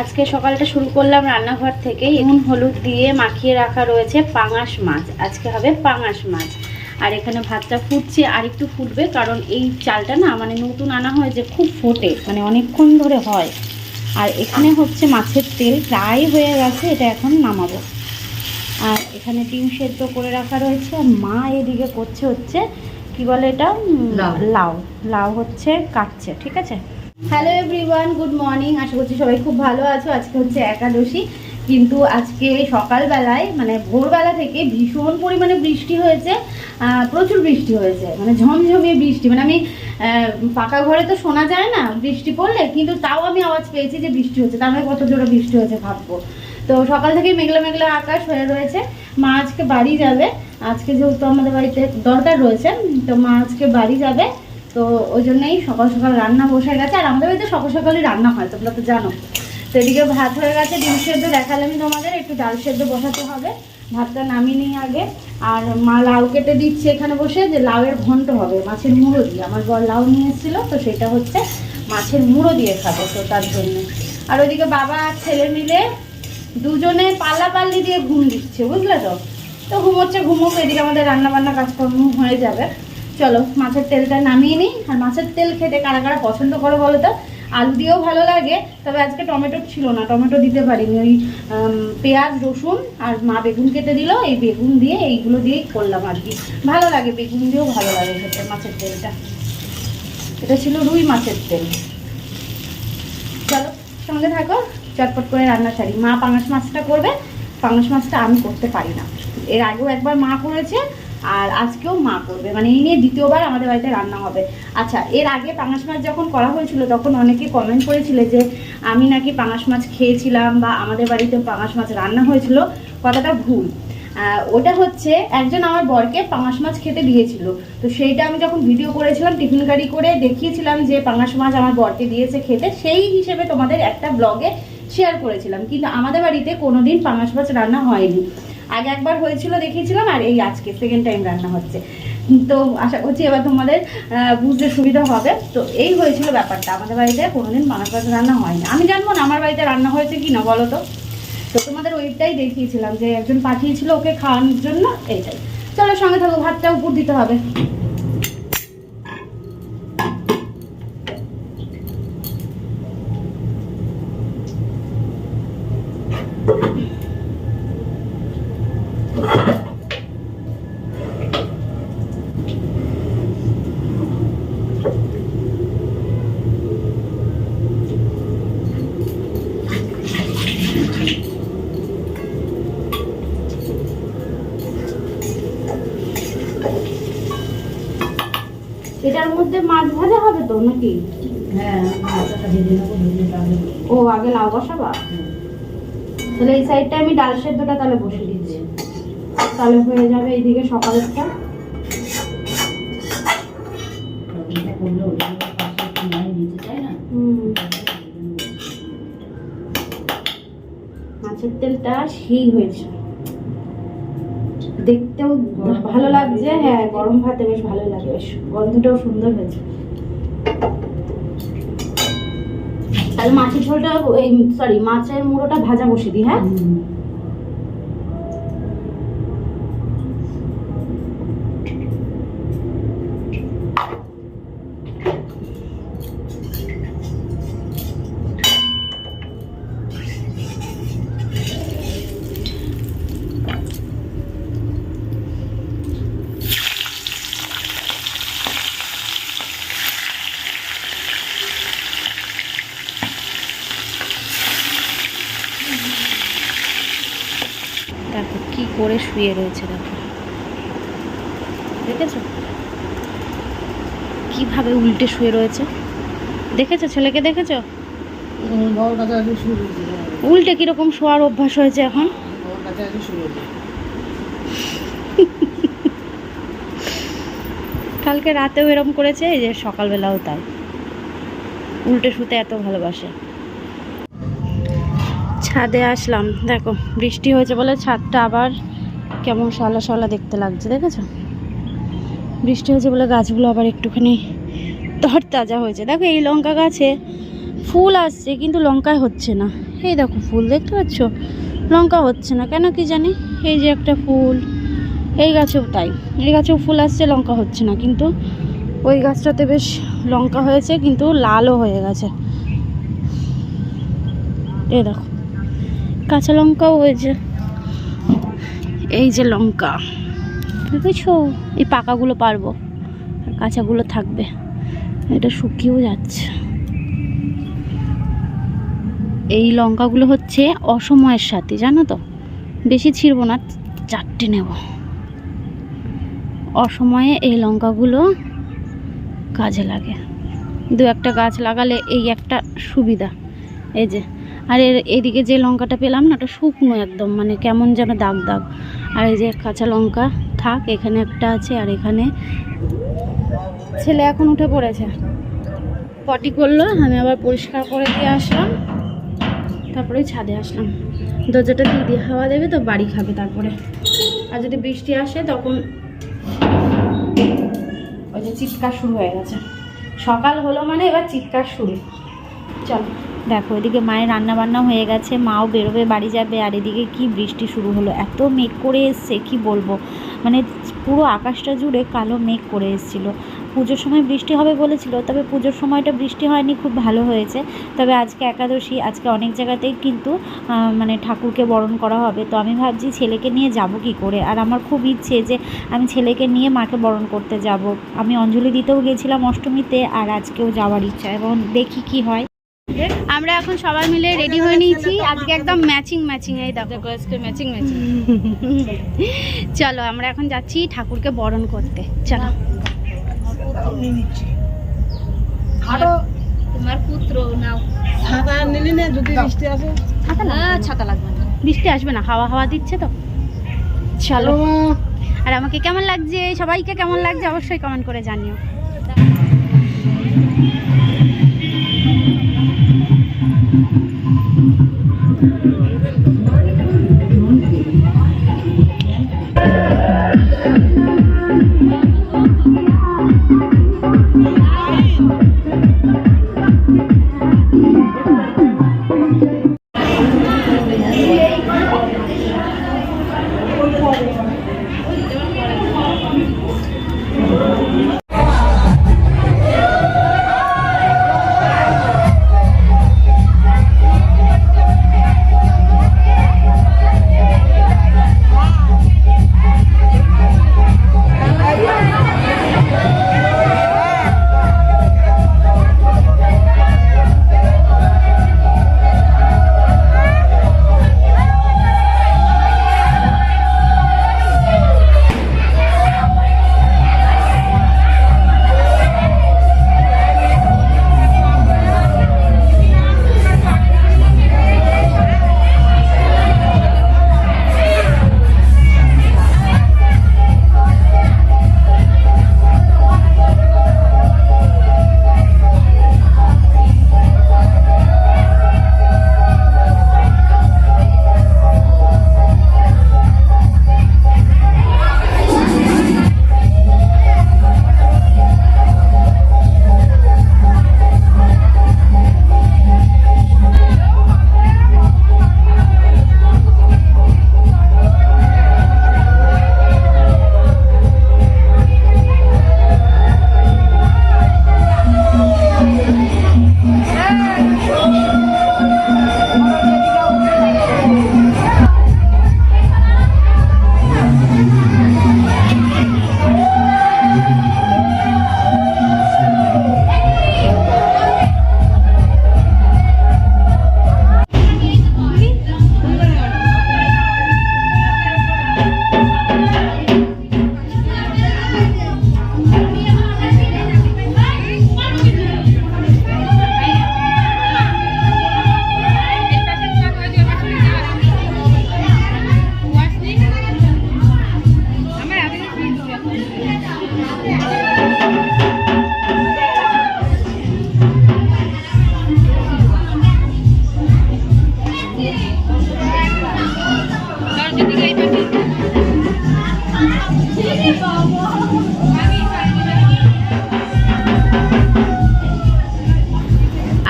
আজকে সকালটা শুরু করলাম রান্নাঘর থেকে নুন হলুদ দিয়ে মাখিয়ে রাখা রয়েছে পাঙাশ মাছ। আজকে হবে পাঙাশ মাছ। আর এখানে ভাতটা ফুটছে আর একটু ফুটবে কারণ এই চালটা না মানে নতুন আনা হয় যে খুব ফোটে মানে অনেকক্ষণ ধরে হয়। আর এখানে হচ্ছে মাছের তেল প্রায় হয়ে গেছে এটা এখন নামাবো। আর এখানে ডিম সেদ্ধ করে রাখা রয়েছে। আর মা এদিকে করছে হচ্ছে কি বলে এটা? লাউ। লাউ। লাউ হচ্ছে কাটছে ঠিক আছে? হ্যালো এভরিওয়ান গুড মর্নিং আশা করছি সবাই খুব ভালো আছো। আজকে হচ্ছে একাদশী। কিন্তু আজকে সকালবেলায় মানে ভোরবেলা থেকে ভীষণ পরিমাণে বৃষ্টি হয়েছে। প্রচুর বৃষ্টি হয়েছে। মানে ঝমঝমিয়ে বৃষ্টি। মানে আমি পাকা ঘরে তো শোনা যায় না বৃষ্টি পড়লে, কিন্তু তাও আমি আওয়াজ পেয়েছি যে বৃষ্টি হচ্ছে। তার মানে কত জোরে বৃষ্টি হয়েছে ভাববো। তো সকাল থেকে মেঘলা মেঘলা আকাশ হয়ে রয়েছে। মা আজকে বাড়ি যাবে। আজকে যেহেতু আমাদের বাড়িতে দরকার রয়েছে, তো মা আজকে বাড়ি যাবে। তো ওই জন্যই সকাল সকাল রান্না বসে গেছে। আর আমাদের বাড়িতে সকাল সকালই রান্না হয়, তোমরা তো জানো। তো এদিকে ভাত হয়ে গেছে, ডিম সেদ্ধ দেখালামই তোমাদের, একটু ডাল সেদ্ধ বসাতে হবে। ভাতটা নামিয়ে নিই আগে। আর মা লাউ কেটে দিচ্ছে এখানে বসে, যে লাউয়ের ঘন্ট হবে, মাছের মুড়ো দিয়ে। আমার বর লাউ নিয়ে এসেছিল, তো সেটা হচ্ছে মাছের মুড়ো দিয়ে খাব তো তার জন্য। আর ওইদিকে বাবা আর ছেলে মিলে দুজনে পাল্লা পাল্লি দিয়ে ঘুম দিচ্ছে, বুঝলে তো? তো ঘুমোচ্ছে, ঘুমোক, এদিকে আমাদের রান্নাবান্না কাজকর্ম হয়ে যাবে। চলো, মাছের তেলটা নামিয়ে নিই। আর মাছের তেল খেতে কারা কারা পছন্দ করো বলো তো? আলু দিয়েও ভালো লাগে, তবে আজকে টমেটো ছিল না, টমেটো দিতে পারিনি। ওই পেঁয়াজ, রসুন আর মা বেগুন কেটে দিল, এই বেগুন দিয়ে এইগুলো দিয়েই করলাম আর কি। ভালো লাগে, বেগুন দিয়েও ভালো লাগে খেতে মাছের তেলটা। এটা ছিল রুই মাছের তেল। চলো, সঙ্গে থাকো, চটপট করে রান্না সারি। মা পাঙাশ মাছটা করবে, পাঙাশ মাছটা আমি করতে পারি না। এর আগেও একবার মা করেছে আর আজকেও মা করবে। মানে এই নিয়ে দ্বিতীয়বার আমাদের বাড়িতে রান্না হবে। আচ্ছা এর আগে পাঙাশ মাছ যখন করা হয়েছিল, তখন অনেকে কমেন্ট করেছিলে যে, আমি নাকি পাঙাশ মাছ খেয়েছিলাম বা আমাদের বাড়িতে পাঙাশ মাছ রান্না হয়েছিল। কথাটা ভুল। ওটা হচ্ছে, একজন আমার বরকে পাঙাশ মাছ খেতে দিয়েছিল। তো সেইটা আমি যখন ভিডিও করেছিলাম, টিফিন গাড়ি করে দেখিয়েছিলাম যে, পাঙাশ মাছ আমার বরকে দিয়েছে খেতে, সেই হিসেবে তোমাদের একটা ব্লগে শেয়ার করেছিলাম। কিন্তু আমাদের বাড়িতে কোনোদিন পাঙাশ মাছ রান্না হয়নি। আগে একবার হয়েছিল, দেখিয়েছিলাম, আর এই আজকে সেকেন্ড টাইম রান্না হচ্ছে। তো আশা করছি এবার তোমাদের বুঝতে সুবিধা হবে। তো এই হয়েছিল ব্যাপারটা। আমাদের বাড়িতে কোনোদিন পাঙাশ মাছ রান্না হয়নি। আমি জানব না আমার বাড়িতে রান্না হয়েছে কি না বলো তো? তো তোমাদের ওইটাই দেখিয়েছিলাম যে একজন পাঠিয়েছিল ওকে খাওয়ানোর জন্য, এইটাই। চলো সঙ্গে থাকো, ভাতটা উপর দিতে হবে। মাছ ভাজা হবে তো নাকি? হ্যাঁ ও আগে লাউ বসাবা? তাহলে এই সাইডটা আমি ডাল সেদ্ধটা তাহলে বসে দিচ্ছি। তাহলে হয়ে যাবে এইদিকে সকালেরটা মাছের তেলটা সেই হয়েছে। দেখতেও ভালো লাগছে। হ্যাঁ গরম ভাতে বেশ ভালো লাগে। বেশ গন্ধটাও সুন্দর হয়েছে। তাহলে মাছের ঝোলটা, এই সরি মাছের মুড়োটা ভাজা বসে দিই হ্যাঁ? কি করে শুয়ে রয়েছে দেখো। দেখেছ? কীভাবে উল্টে শুয়ে রয়েছে? দেখেছ? ছেলেকে দেখেছ? উল্টে কীরকম শোয়ার অভ্যাস হয়েছে এখন? কালকে রাতেও এরকম করেছে, এই যে সকালবেলাও তাই। উল্টে শুতে এত ভালোবাসে। ছাদে আসলাম। দেখো, বৃষ্টি হয়েছে বলে ছাদটা আবার কেমন সলা সলা দেখতে লাগছে, দেখেছ? বৃষ্টি হয়েছে বলে গাছগুলো আবার একটুখানি তরতাজা হয়েছে। দেখো, এই লঙ্কা গাছে ফুল আসছে, কিন্তু লঙ্কায় হচ্ছে না। এই দেখো ফুল, দেখতে পাচ্ছ? লঙ্কা হচ্ছে না, কেন কি জানি? এই যে একটা ফুল, এই গাছেও তাই। এই গাছেও ফুল আসছে, লঙ্কা হচ্ছে না, কিন্তু ওই গাছটাতে বেশ লঙ্কা হয়েছে, কিন্তু লালও হয়ে গেছে। এই দেখো। কাঁচা লঙ্কাও হয়েছে। এই যে লঙ্কা। বুঝছ এই পাকাগুলো পারব। আর কাঁচাগুলো থাকবে। এটা শুকিয়েও যাচ্ছে। এই লঙ্কাগুলো হচ্ছে অসময়ের সাথে, জানো তো? বেশি ছিড়বো না, চারটে নেব। অসময়ে এই লঙ্কাগুলো কাজে লাগে। দু একটা গাছ লাগালে এই একটা সুবিধা। এই যে আর এর এদিকে যে লঙ্কাটা পেলাম না, ওটা শুকনো একদম মানে কেমন যেন দাগ দাগ। আর এই যে কাঁচা লঙ্কা, থাক, এখানে একটা আছে আর এখানে ছেলে এখন উঠে পড়েছে। পটি করল, আমি আবার পরিষ্কার করে দিয়ে আসলাম, তারপরে ছাদে আসলাম। দরজাটা দিয়ে হাওয়া দেবে তো, বাড়ি খাবে তারপরে। আর যদি বৃষ্টি আসে, তখন ওই যে চিৎকার শুরু হয়ে গেছে। সকাল হলো মানে এবার চিৎকার শুরু। চলো। দেখো, এদিকে মায়ের রান্না বান্না হয়ে গেছে, মাও বেরোবে, বাড়ি যাবে, আর এদিকে কি বৃষ্টি শুরু হলো? এত মেঘ করে এসছে, কি বলব? মানে পুরো আকাশটা জুড়ে কালো মেঘ করে এসেছিল। পুজোর সময় বৃষ্টি হবে বলেছিল, তবে পুজোর সময়টা বৃষ্টি হয়নি, খুব ভালো হয়েছে। তবে আজকে একাদশী, আজকে অনেক জায়গাতেই কিন্তু মানে ঠাকুরকে বরণ করা হবে। তো আমি ভাবছি ছেলেকে নিয়ে যাব কি করে? আর আমার খুব ইচ্ছে যে আমি ছেলেকে নিয়ে মাকে বরণ করতে যাব। আমি অঞ্জলি দিতেও গেছিলাম অষ্টমীতে, আর আজকেও যাওয়ার ইচ্ছা, এবং দেখি কি হয়। আমরা এখন সবাই মিলে রেডি হয়ে নিয়েছি। আজকে একদম ম্যাচিং ম্যাচিং এই দেখো। আজকে ম্যাচিং ম্যাচিং চলো আমরা এখন যাচ্ছি ঠাকুরকে বরণ করতে। চলো। তোমার পুত্র নাও। ছাতা নিলি না যদি বৃষ্টি আসে? ছাতা না। ছাতা লাগবে না। বৃষ্টি আসবে না হাওয়া হাওয়া দিচ্ছে তো। চলো। আর আমাকে কেমন লাগছে? সবাইকে কেমন লাগছে? অবশ্যই কমেন্ট করে জানিও।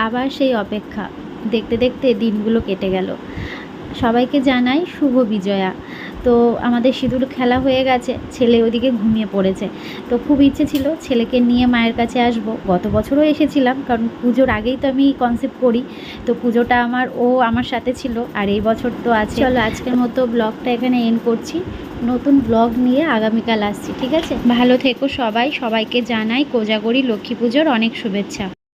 আবার সেই অপেক্ষা। দেখতে দেখতে দিনগুলো কেটে গেল। সবাইকে জানাই শুভ বিজয়া। তো আমাদের সিঁদুর খেলা হয়ে গেছে ছেলে ওদিকে ঘুমিয়ে পড়েছে। তো খুব ইচ্ছে ছিল ছেলেকে নিয়ে মায়ের কাছে আসব। গত বছরও এসেছিলাম কারণ পুজোর আগেই তো আমি কনসেপ্ট করি। তো পুজোটা আমার ও আমার সাথে ছিল আর এই বছর তো আছে। চলো আজকের মতো ব্লগটা এখানে এন্ড করছি। নতুন ব্লগ নিয়ে আগামীকাল আসছি ঠিক আছে? ভালো থেকো সবাই সবাইকে জানাই কোজাগরি লক্ষ্মী পুজোর অনেক শুভেচ্ছা।